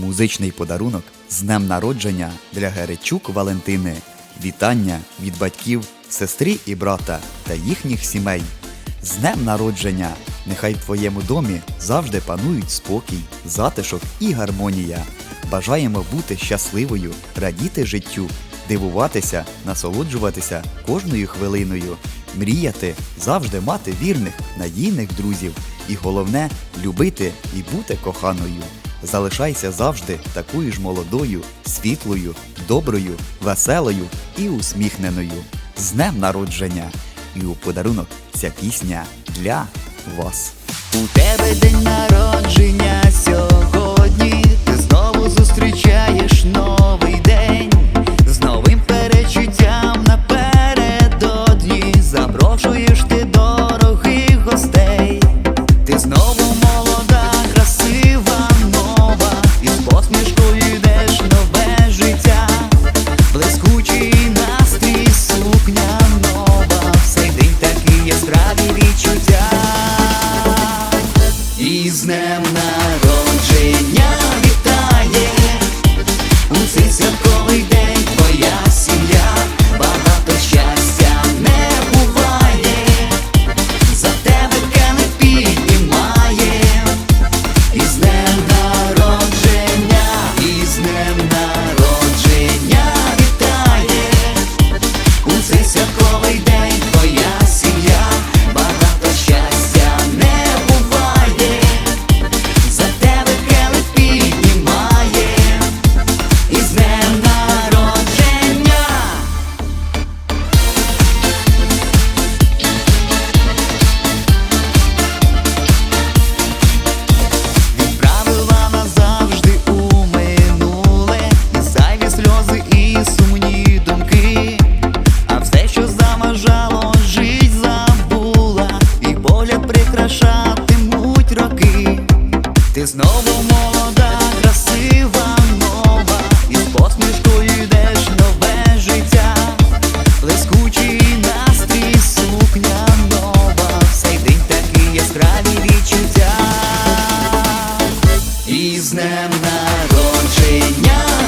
Музичний подарунок з днем народження для Геречук Валентини. Вітання від батьків, сестри і брата та їхніх сімей. З днем народження! Нехай в твоєму домі завжди панують спокій, затишок і гармонія. Бажаємо бути щасливою, радіти життю, дивуватися, насолоджуватися кожною хвилиною, мріяти, завжди мати вірних, надійних друзів. І головне любити і бути коханою. Залишайся завжди такою ж молодою, світлою, доброю, веселою і усміхненою. З днем народження! І у подарунок ця пісня для вас. У тебе день народження сьогодні, І з днем народження з днем народження